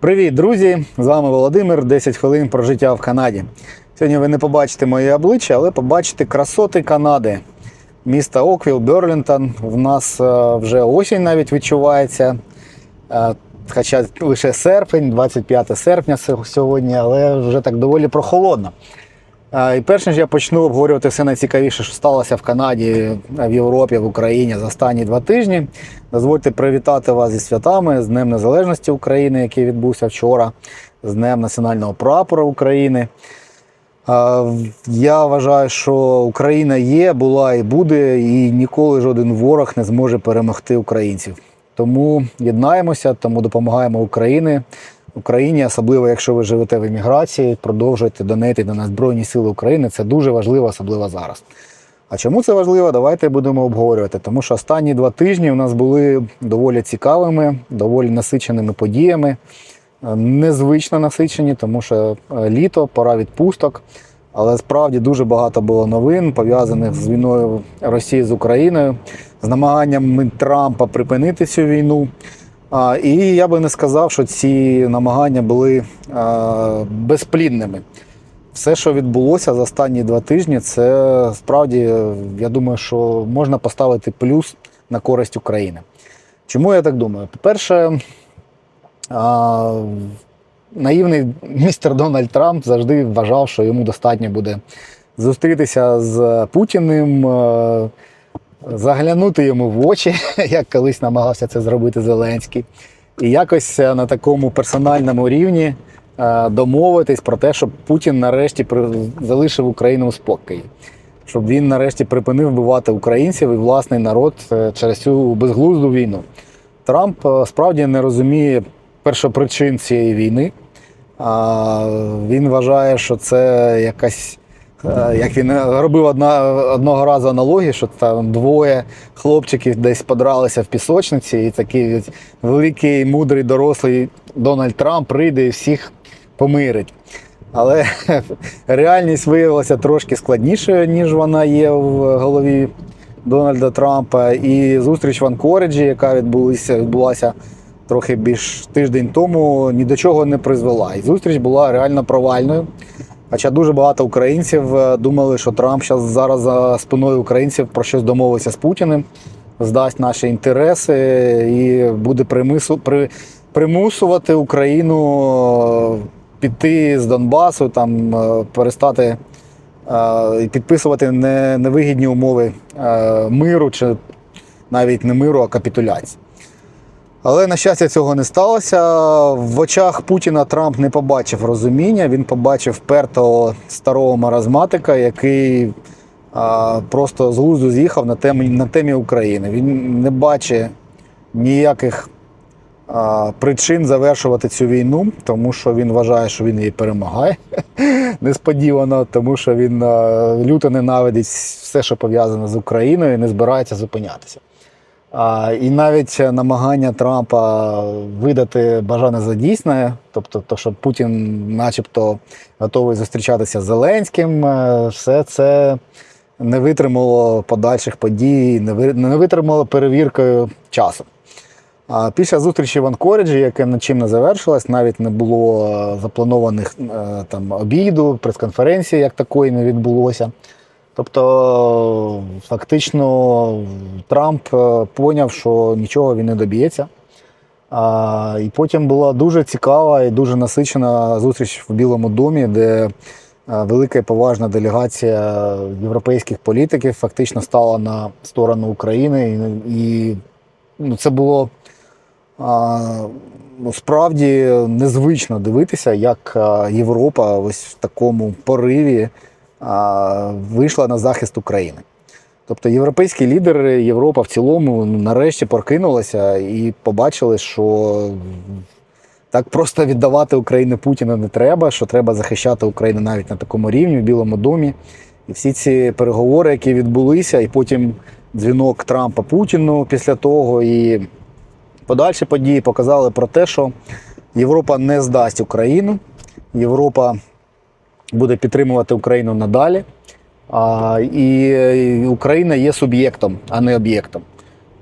Привіт, друзі! З вами Володимир. 10 хвилин про життя в Канаді. Сьогодні ви не побачите моє обличчя, але побачите красоти Канади. Міста Оквіл, Берлінтон. В нас е, вже осінь навіть відчувається. Е, Хоча лише серпень, 25 серпня сьогодні, але вже так доволі прохолодно. І перш ніж я почну обговорювати все найцікавіше, що сталося в Канаді, в Європі, в Україні за останні два тижні, дозвольте привітати вас зі святами, з Днем Незалежності України, який відбувся вчора, з Днем Національного прапора України. Я вважаю, що Україна є, була і буде, і ніколи жоден ворог не зможе перемогти українців. Тому єднаємося, тому допомагаємо Україні. Україні, особливо якщо ви живете в еміграції, продовжуйте донатити на Збройні Сили України. Це дуже важливо, особливо зараз. А чому це важливо? Давайте будемо обговорювати. Тому що останні два тижні у нас були доволі цікавими, доволі насиченими подіями. Е, Незвично насичені, тому що е, літо, пора відпусток. Але справді дуже багато було новин пов'язаних з війною Росії з Україною, з намаганням Трампа припинити цю війну. І я би не сказав, що ці намагання були а, безплідними. Все, що відбулося за останні два тижні, це справді, е, я думаю, що можна поставити плюс на користь України. Чому я так думаю? По-перше, наївний містер Дональд Трамп завжди вважав, що йому достатньо буде зустрітися з Путіним, е, заглянути йому в очі, як колись намагався це зробити Зеленський, і якось е, на такому персональному рівні е, домовитись про те, щоб Путін нарешті залишив Україну у спокої. Щоб він нарешті припинив вбивати українців і власний народ е, через цю безглузду війну. Трамп справді не розуміє першопричин цієї війни. Він вважає, що це якась, як він робив одна, одного разу аналогію, що там двоє хлопчиків десь подралися в пісочниці, і такий великий, мудрий, дорослий Дональд Трамп прийде і всіх помирить. Але реальність виявилася трошки складнішою, ніж вона є в голові Дональда Трампа. І зустріч в Анкориджі, яка відбулася, відбулася трохи більш тиждень тому, ні до чого не призвела. І зустріч була реально провальною. Хоча дуже багато українців е, думали, що Трамп зараз за спиною українців про щось домовиться з Путіним, здасть наші інтереси і буде примису, при, примусувати Україну е, піти з Донбасу, там е, перестати і підписувати не, невигідні умови миру чи навіть не миру, а капітуляції. Але, на щастя, цього не сталося. В очах Путіна Трамп не побачив розуміння, він побачив впертого старого маразматика, який а, просто з глузду з'їхав на темі, на темі України. Він не бачить ніяких а, причин завершувати цю війну, тому що він вважає, що він її перемагає несподівано, тому що він а, люто ненавидить все, що пов'язане з Україною, і не збирається зупинятися. І навіть намагання Трампа видати бажане за дійсне, тобто, то, що Путін, начебто, готовий зустрічатися з Зеленським, е, все це не витримало подальших подій, не витримало перевіркою часу. Після зустрічі в Анкориджі, яке нічим не завершилось, навіть не було е, запланованих е, там обіду, прес-конференції як такої не відбулося. Тобто, фактично, Трамп е, поняв, що нічого він не доб'ється. А, і потім була дуже цікава і дуже насичена зустріч в Білому домі, де е, велика і поважна делегація європейських політиків фактично стала на сторону України. І, ну, це було а, справді незвично дивитися, як Європа ось в такому пориві вийшла на захист України. Тобто європейські лідери, Європа в цілому ну, нарешті прокинулася і побачили, що так просто віддавати Україну Путіна не треба, що треба захищати Україну навіть на такому рівні в Білому домі. І всі ці переговори, які відбулися, і потім дзвінок Трампа Путіну після того, і подальші події показали про те, що Європа не здасть Україну, Європа буде підтримувати Україну надалі. А, і Україна є суб'єктом, а не об'єктом.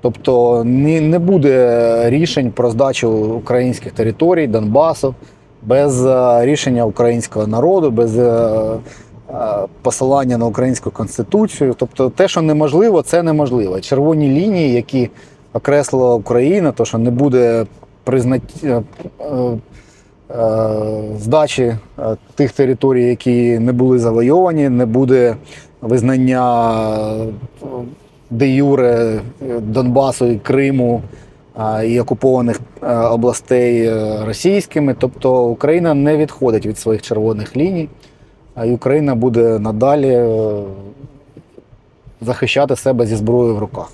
Тобто не, не буде рішень про здачу українських територій, Донбасу без е, рішення українського народу, без е, е, посилання на українську конституцію. Тобто, те, що неможливо, це неможливо. Червоні лінії, які окреслила Україна, то що не буде признаті здачі е, тих територій, які не були завойовані, не буде визнання е, де Юре е, Донбасу і Криму е, і окупованих е, областей е, російськими. Тобто Україна не відходить від своїх червоних ліній, й Україна буде надалі е, захищати себе зі зброєю в руках.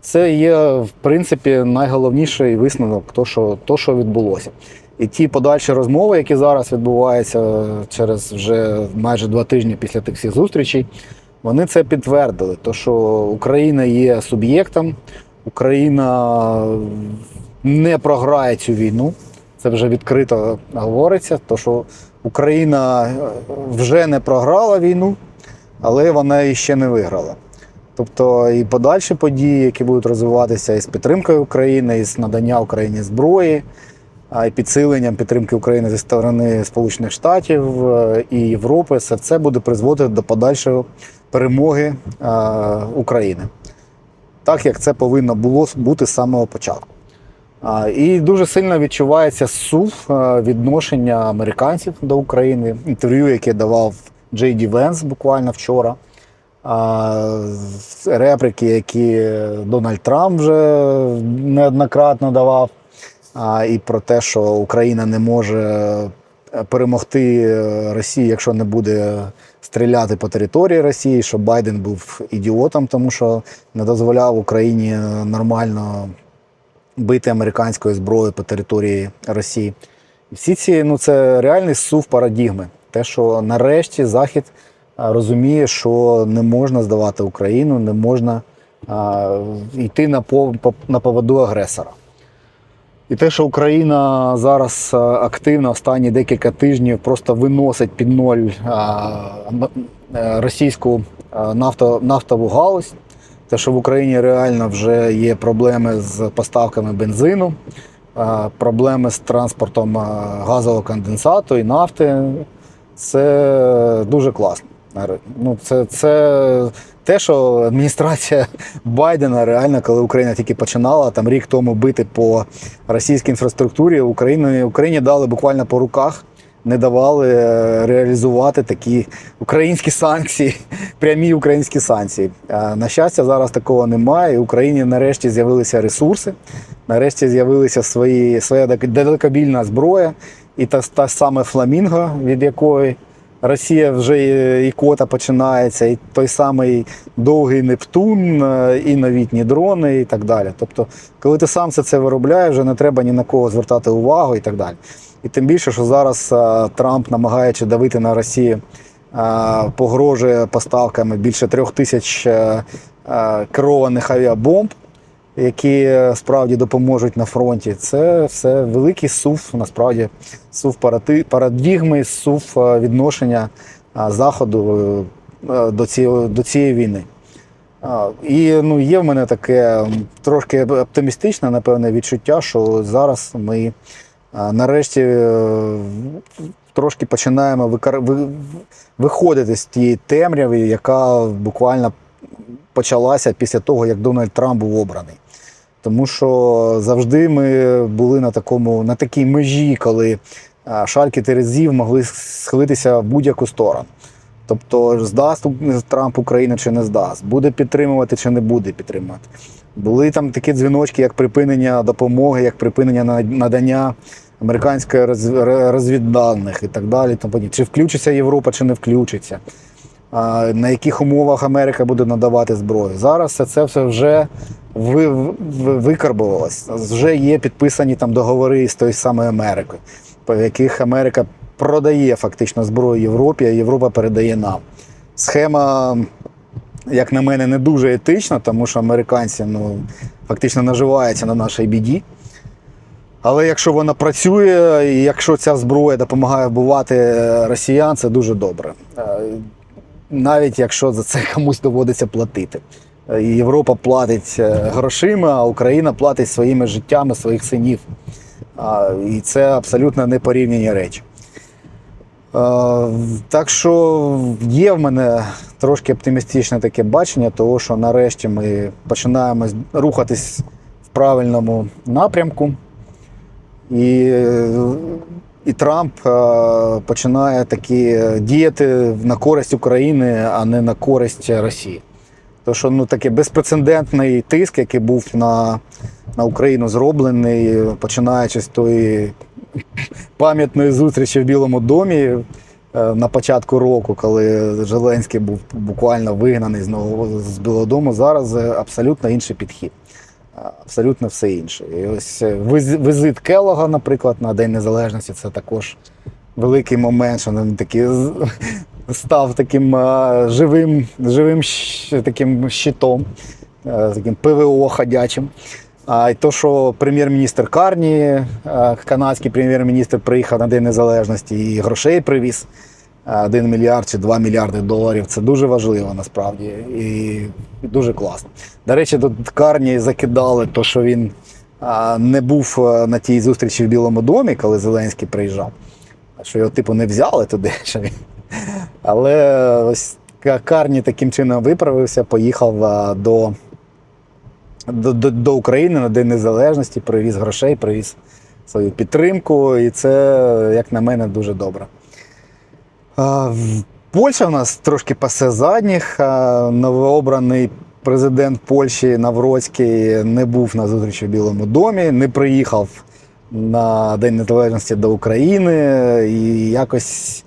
Це є, в принципі, найголовніший висновок, то, що, то, що відбулося. І ті подальші розмови, які зараз відбуваються через вже майже два тижні після тих всіх зустрічей, вони це підтвердили. То, що Україна є суб'єктом, Україна не програє цю війну. Це вже відкрито говориться. То, що Україна вже не програла війну, але вона і ще не виграла. Тобто і подальші події, які будуть розвиватися із підтримкою України, із надання Україні зброї, а і підсиленням підтримки України зі сторони Сполучених Штатів е, і Європи, все це буде призводити до подальшої перемоги е, України. Так як це повинно було бути з самого початку. І дуже сильно відчувається сув е, відношення американців до України. Інтерв'ю, яке давав Джей Ді Венс буквально вчора. Репліки, які Дональд Трамп вже неоднократно давав. А, І про те, що Україна не може перемогти Росію, якщо не буде стріляти по території Росії, що Байден був ідіотом, тому що не дозволяв Україні нормально бити американською зброєю по території Росії. Всі ці ну це реальний сув парадігми. Те, що нарешті Захід розуміє, що не можна здавати Україну, не можна а, йти на, по, по- на поводу агресора. І те, що Україна зараз активно останні декілька тижнів просто виносить під ноль м- е, російську нафто, нафтову галузь, те, що в Україні реально вже є проблеми з поставками бензину, проблеми з транспортом газового конденсату і нафти, це дуже класно. Ну, це, це те, що адміністрація Байдена реально, коли Україна тільки починала там рік тому бити по російській інфраструктурі, Україні, Україні дали буквально по руках, не давали е, реалізувати такі українські санкції, прямі українські санкції. На щастя, зараз такого немає. І Україні нарешті з'явилися ресурси, нарешті з'явилася свої, своя далекобільна зброя, і та, та саме фламінго, від якої Росія вже і- кота починається, і той самий довгий Нептун, е, і новітні дрони, і так далі. Тобто, коли ти сам все це виробляєш, вже не треба ні на кого звертати увагу і так далі. І тим більше, що зараз е, Трамп, намагаючи давити на Росію, е, погрожує поставками більше трьох тисяч керованих авіабомб, які е, справді допоможуть на фронті. Це все великий сув, насправді, сув парадігми, сув е, відношення е, Заходу до цієї, до цієї війни. І ну, є в мене таке трошки оптимістичне, напевне, відчуття, що зараз ми нарешті трошки починаємо виходити з тієї темряви, яка буквально почалася після того, як Дональд Трамп був обраний. Тому що завжди ми були на такому, на такій межі, коли шальки терезів могли схилитися в будь-яку сторону. Тобто здасть Трамп Україну чи не здасть, буде підтримувати чи не буде підтримувати. Були там такі дзвіночки, як припинення допомоги, як припинення на- надання американської розвідданих і так далі. Тому. Чи включиться Європа, чи не включиться. На яких умовах Америка буде надавати зброю. Зараз це все вже ви, ви, викарбувалось. Вже є підписані там договори з тою самою Америкою, по яких Америка продає фактично зброю Європі, а Європа передає нам. Схема, як на мене, не дуже етична, тому що американці ну, фактично наживаються на нашій біді. Але якщо вона працює, і якщо ця зброя допомагає вбивати росіян, це дуже добре. Е, Навіть якщо за це комусь доводиться платити. І Європа платить е, грошима, а Україна платить своїми життями своїх синів. І це абсолютно непорівняні речі. Е, Так що є в мене трошки оптимістичне таке бачення, того, що нарешті ми починаємо рухатись в правильному напрямку. І, е, і Трамп е, починає такі діяти на користь України, а не на користь Росії. Тому що ну, такий безпрецедентний тиск, який був на, на Україну зроблений, починаючи з тої пам'ятної зустрічі в Білому домі е, на початку року, коли Зеленський був буквально вигнаний з нового з Білого Дому, зараз е, абсолютно інший підхід. Е, Абсолютно все інше. І ось виз- візит Келлога, наприклад, на День Незалежності, це також великий момент, що такий з- став таким е, живим, живим таким щитом, е, таким ПВО ходячим. А й то, що прем'єр-міністр Карні, е, канадський прем'єр-міністр, приїхав на День Незалежності і грошей привіз. 1 мільярд чи 2 мільярди доларів. Це дуже важливо насправді і, дуже класно. До речі, тут Карні закидали, то, що він не був на тій зустрічі в Білому домі, коли Зеленський приїжджав. Що його типу не взяли туди. Що він... Але ось Ка- Карні таким чином виправився, поїхав до, до, до, України на День Незалежності, привіз грошей, привіз свою підтримку, і це, як на мене, дуже добре. Польща в нас трошки пасе задніх. Новообраний президент Польщі Навроцький не був на зустрічі в Білому домі, не приїхав на День Незалежності до України і якось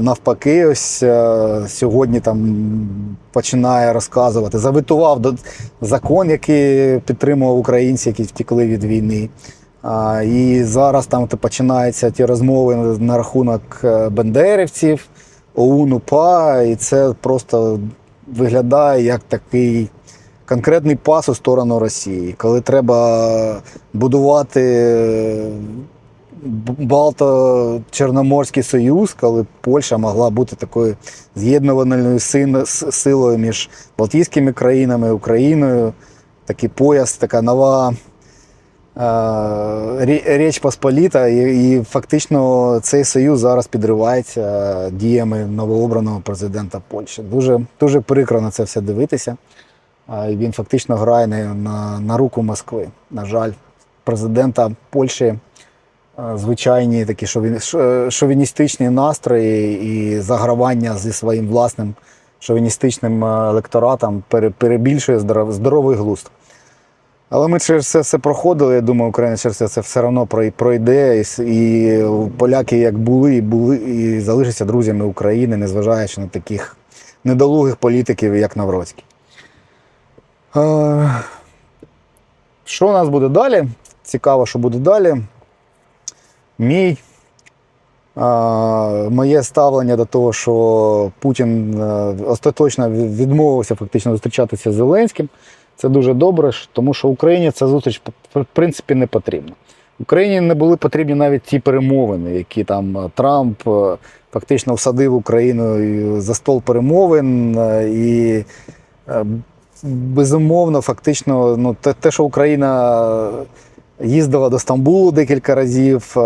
навпаки, ось е, сьогодні там починає розказувати. Завитував закон, який підтримував українців, які втекли від війни. І зараз там починаються ті розмови на рахунок е, бендерівців, ОУН, УПА, і це просто виглядає як такий конкретний пас у сторону Росії, коли треба будувати Балто-Чорноморський союз, коли Польща могла бути такою з'єднувальною силою між Балтійськими країнами, Україною, такий пояс, така нова е, Річ Посполіта, і, і фактично цей союз зараз підривається діями новообраного президента Польщі. Дуже, дуже прикро на це все дивитися. Він фактично грає на, на, руку Москви. На жаль, президента Польщі е, звичайні такі шовіністичні настрої і загравання зі своїм власним шовіністичним е, електоратом перебільшує здоровий глузд. Але ми через це все проходили. Я думаю, Україна через це все одно пройде. І, поляки як були, і були, і залишаться друзями України, незважаючи на таких недолугих політиків, як Навроцький. Е, Що у нас буде далі? Цікаво, що буде далі. Мій моє ставлення до того, що Путін е, остаточно відмовився фактично зустрічатися з Зеленським. Це дуже добре, тому що Україні ця зустріч в принципі не потрібна. Україні не були потрібні навіть ті перемовини, які там е, Трамп е, фактично всадив Україну за стол перемовин. І безумовно, фактично, ну, те, що Україна їздила до Стамбулу декілька разів, е,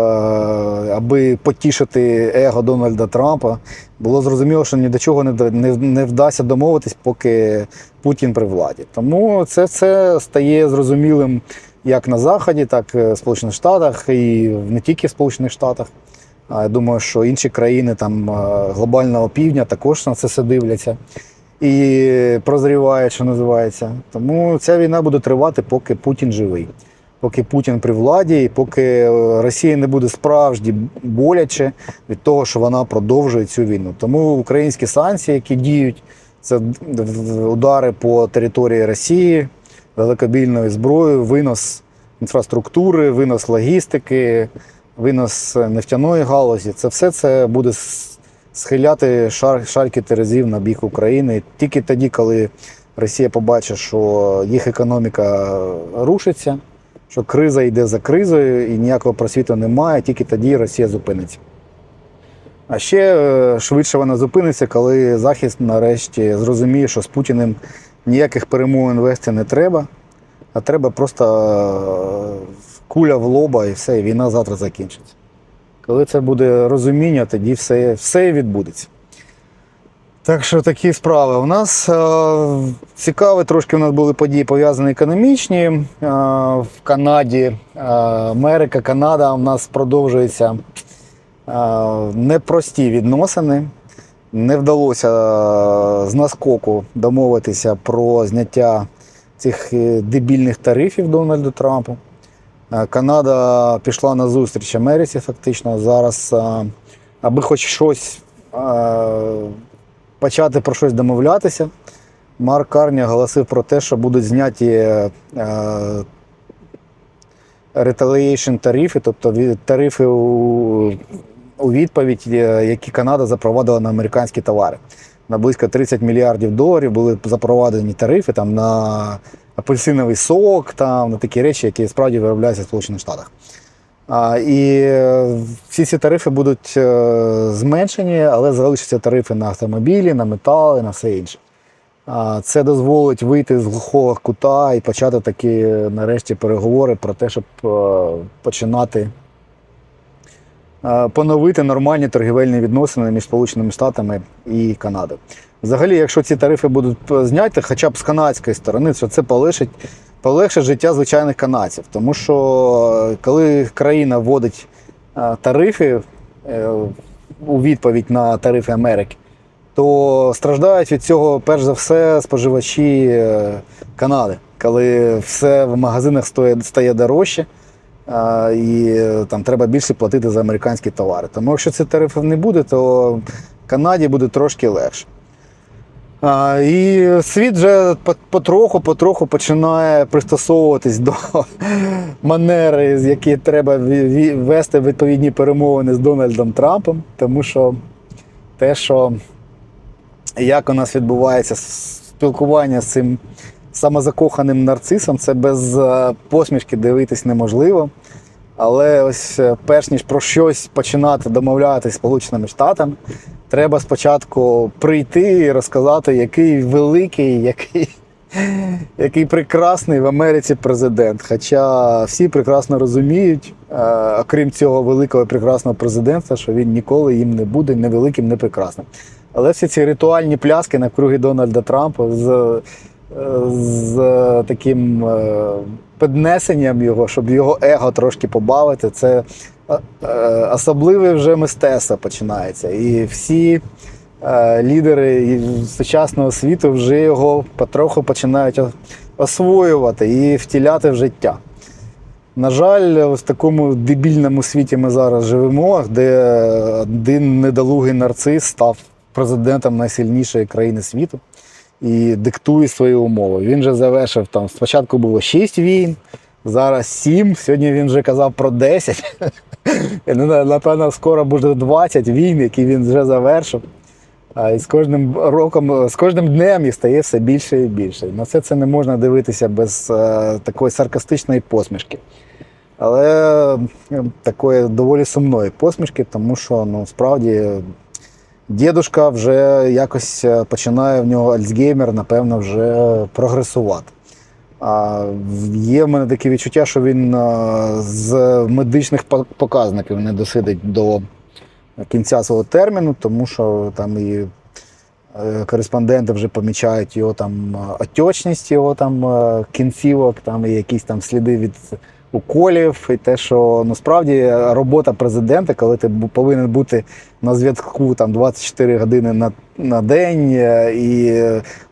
аби потішити его Дональда Трампа, було зрозуміло, що ні до чого не, не, не вдасться домовитись, поки Путін при владі. Тому це все стає зрозумілим як на Заході, так і в Сполучених Штатах, і не тільки в Сполучених Штатах. Я думаю, що інші країни там е, глобального півдня також на це все дивляться і прозрівають, що називається. Тому ця війна буде тривати, поки Путін живий, поки Путін при владі, і поки е, Росія не буде справді боляче від того, що вона продовжує цю війну. Тому українські санкції, які діють, це удари по території Росії, великобільною зброєю, винос інфраструктури, винос логістики, винос нефтяної галузі. Це все це буде схиляти шар, шарки терезів на бік України. Тільки тоді, коли Росія побачить, що їх економіка рушиться, що криза йде за кризою і ніякого просвіту немає, тільки тоді Росія зупиниться. А ще е, швидше вона зупиниться, коли Захід нарешті зрозуміє, що з Путіним ніяких перемовин вести не треба, а треба просто е, куля в лоба і все, і війна завтра закінчиться. Коли це буде розуміння, тоді все, все відбудеться. Так що такі справи. У нас е, цікаві трошки у нас були події пов'язані економічні. Е, в Канаді, е, Америка, Канада у нас продовжуються е, непрості відносини. Не вдалося е, з наскоку домовитися про зняття цих е, дебільних тарифів Дональду Трампу. Е, Канада пішла на зустріч Америці, фактично. Зараз, е, аби хоч щось е, почати про щось домовлятися. Марк Карні оголосив про те, що будуть зняті е, retaliation тарифи, тобто тарифи у, у відповідь, е, які Канада запровадила на американські товари. На близько 30 мільярдів доларів були запроваджені тарифи там, на апельсиновий сок, там, на такі речі, які справді виробляються в Сполучених Штатах. І е, всі ці тарифи будуть е, зменшені, але залишаться тарифи на автомобілі, на метали, на все інше. Це дозволить вийти з глухого кута і почати такі нарешті переговори про те, щоб е, починати поновити нормальні торгівельні відносини між Сполученими Штатами і Канадою. Взагалі, якщо ці тарифи будуть зняті, хоча б з канадської сторони, то це полегшить, полегшить життя звичайних канадців. Тому що е, коли країна вводить е, тарифи е, у відповідь на тарифи Америки, то страждають від цього перш за все споживачі Канади, коли все в магазинах стає дорожче. І там треба більше платити за американські товари. Тому якщо цих тарифів не буде, то Канаді буде трошки легше. І світ вже потроху-потроху починає пристосовуватись до манери, з якої треба вести відповідні перемовини з Дональдом Трампом, тому що те, що як у нас відбувається спілкування з цим самозакоханим нарцисом, це без е, посмішки дивитись неможливо. Але ось е, перш ніж про щось починати домовлятися з Сполученими Штатами, треба спочатку прийти і розказати, який великий, який, який прекрасний в Америці президент. Хоча всі прекрасно розуміють, е, окрім цього великого прекрасного президента, що він ніколи їм не буде не великим, не прекрасним. Але всі ці ритуальні пляски навкруги Дональда Трампа з, е, з таким е, піднесенням його, щоб його его трошки побавити, це особливе вже мистецтво починається. І всі е, лідери сучасного світу вже його потроху починають освоювати і втіляти в життя. На жаль, в такому дебільному світі ми зараз живемо, де один недолугий нарцис став президентом найсильнішої країни світу і диктує свої умови. Він же завершив там. Спочатку було 6 війн, зараз 7, сьогодні він вже казав про 10. Я не знаю, Напевно, скоро буде 20 війн, які він вже завершив. А і з кожним роком, з кожним днем їх стає все більше і більше. На все це не можна дивитися без е, такої саркастичної посмішки. Але е, такої доволі сумної посмішки, тому що ну, справді дідушка вже якось е, починає в нього Альцгеймер, напевно, вже прогресувати. Є в мене таке відчуття, що він з медичних по- показників не досидить до кінця свого терміну, тому що там і е, кореспонденти вже помічають його там отечність, його там е, кінцівок, там і якісь там сліди від уколів, і те, що насправді робота президента, коли ти повинен бути на зв'язку там 24 години на, на день, е, і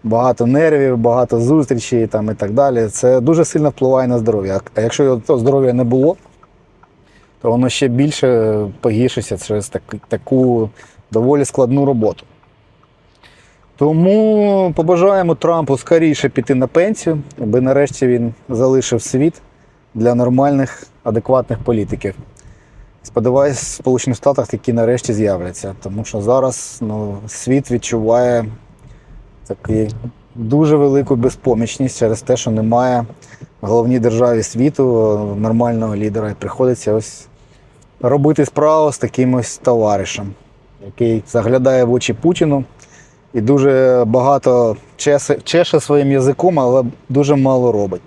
багато нервів, багато зустрічей там, і так далі, це дуже сильно впливає на здоров'я. А якщо його здоров'я не було, то воно ще більше погіршиться через так, таку доволі складну роботу. Тому побажаємо Трампу скоріше піти на пенсію, аби нарешті він залишив світ для нормальних, адекватних політиків. Сподіваюсь, в Сполучених Штатах такі нарешті з'являться, тому що зараз ну, світ відчуває таку дуже велику безпомічність через те, що немає в головній державі світу нормального лідера. І приходиться ось робити справу з таким ось товаришем, який заглядає в очі Путіну і дуже багато чеше, чеше своїм язиком, але дуже мало робить.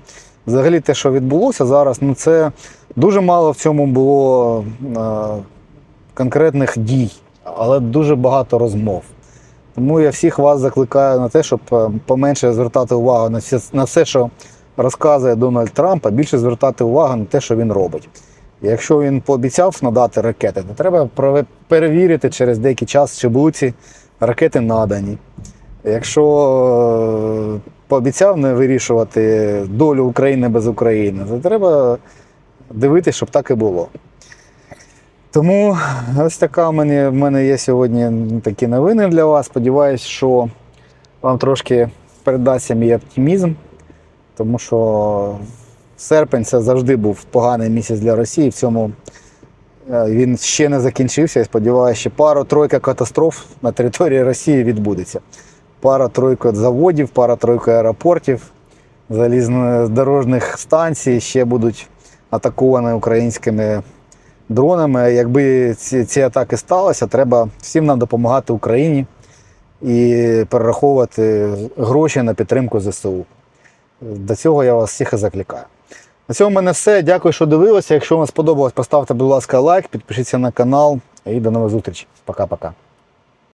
Взагалі, те, що відбулося зараз, ну це дуже мало в цьому було е, конкретних дій, але дуже багато розмов. Тому я всіх вас закликаю на те, щоб е, поменше звертати увагу на все, на все, що розказує Дональд Трамп, а більше звертати увагу на те, що він робить. Якщо він пообіцяв надати ракети, то треба перевірити через деякий час, чи були ці ракети надані. Якщо е, пообіцяв не вирішувати долю України без України, то треба дивитися, щоб так і було. Тому ось така в мене, в мене є сьогодні такі новини для вас. Сподіваюсь, що вам трошки передасться мій оптимізм, тому що серпень це завжди був поганий місяць для Росії. В цьому е, він ще не закінчився. Я сподіваюся, що пара-тройка катастроф на території Росії відбудеться. Пара-тройка заводів, пара-тройка аеропортів, залізнодорожних станцій ще будуть атаковані українськими дронами. Якби ці, ці атаки сталися, треба всім нам допомагати Україні і перераховувати гроші на підтримку ЗСУ. До цього я вас всіх і закликаю. На цьому в мене все. Дякую, що дивилися. Якщо вам сподобалось, поставте, будь ласка, лайк, підпишіться на канал і до нових зустрічей. Пока-пока.